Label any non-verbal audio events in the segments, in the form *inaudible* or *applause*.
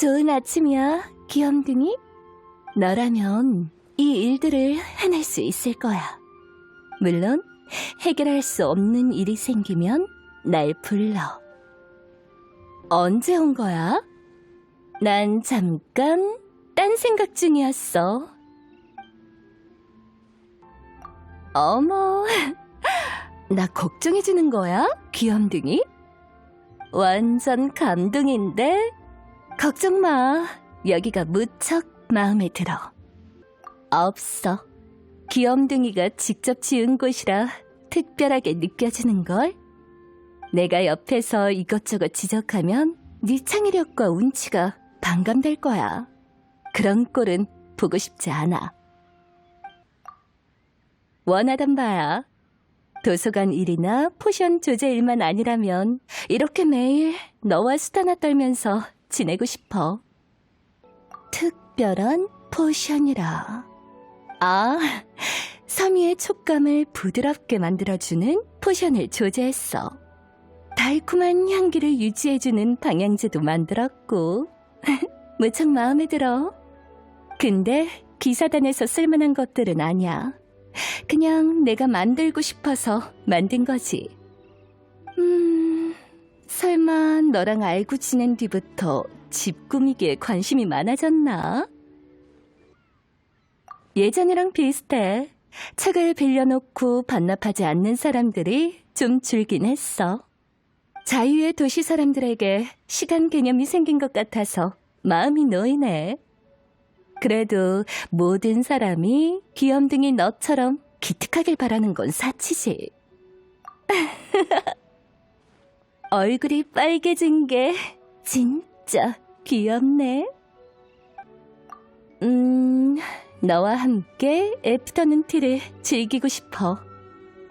좋은 아침이야, 귀염둥이. 너라면 이 일들을 해낼 수 있을 거야. 물론 해결할 수 없는 일이 생기면 날 불러. 언제 온 거야? 난 잠깐 딴 생각 중이었어. 어머, *laughs* 나 걱정해주는 거야? 귀염둥이? 완전 감동인데? 걱정 마. 여기가 무척 마음에 들어. 없어. 귀염둥이가 직접 지은 곳이라 특별하게 느껴지는 걸? 내가 옆에서 이것저것 지적하면 네 창의력과 운치가 반감될 거야. 그런 꼴은 보고 싶지 않아. 원하던 바야. 도서관 일이나 포션 조제 일만 아니라면 이렇게 매일 너와 수다나 떨면서 지내고 싶어. 특별한 포션이라. 아, 섬유의 촉감을 부드럽게 만들어주는 포션을 조제했어. 달콤한 향기를 유지해주는 방향제도 만들었고. *laughs* 무척 마음에 들어. 근데 기사단에서 쓸만한 것들은 아니야. 그냥 내가 만들고 싶어서 만든 거지. 음, 너랑 알고 지낸 뒤부터 집 꾸미기에 관심이 많아졌나? 예전이랑 비슷해. 책을 빌려놓고 반납하지 않는 사람들이 좀 줄긴 했어. 자유의 도시 사람들에게 시간 개념이 생긴 것 같아서 마음이 놓이네. 그래도 모든 사람이 귀염둥이 너처럼 기특하길 바라는 건 사치지. *laughs* 얼굴이 빨개진 게 진짜 귀엽네. 음, 너와 함께 애프터눈 티를 즐기고 싶어.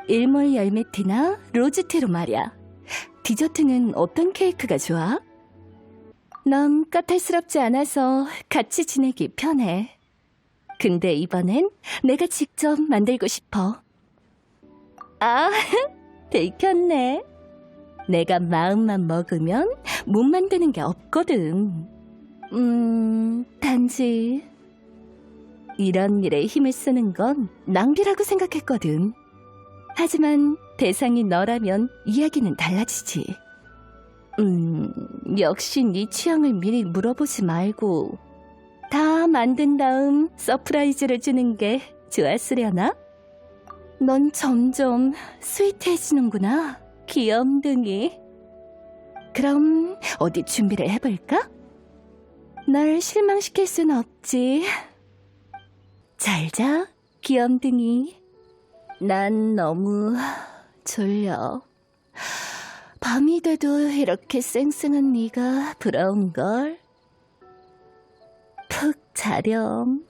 일몰 열매티나 로즈티로 말이야. 디저트는 어떤 케이크가 좋아? 넌 까탈스럽지 않아서 같이 지내기 편해. 근데 이번엔 내가 직접 만들고 싶어. 아, *laughs* 들켰네. 내가 마음만 먹으면 못 만드는 게 없거든. 음, 단지 이런 일에 힘을 쓰는 건 낭비라고 생각했거든. 하지만 대상이 너라면 이야기는 달라지지. 음, 역시 네 취향을 미리 물어보지 말고 다 만든 다음 서프라이즈를 주는 게 좋았으려나? 넌 점점 스위트해지는구나, 귀염둥이. 그럼 어디 준비를 해볼까? 널 실망시킬 순 없지. 잘 자, 귀염둥이. 난 너무 졸려. 밤이 돼도 이렇게 쌩쌩한 네가 부러운걸. 푹 자렴.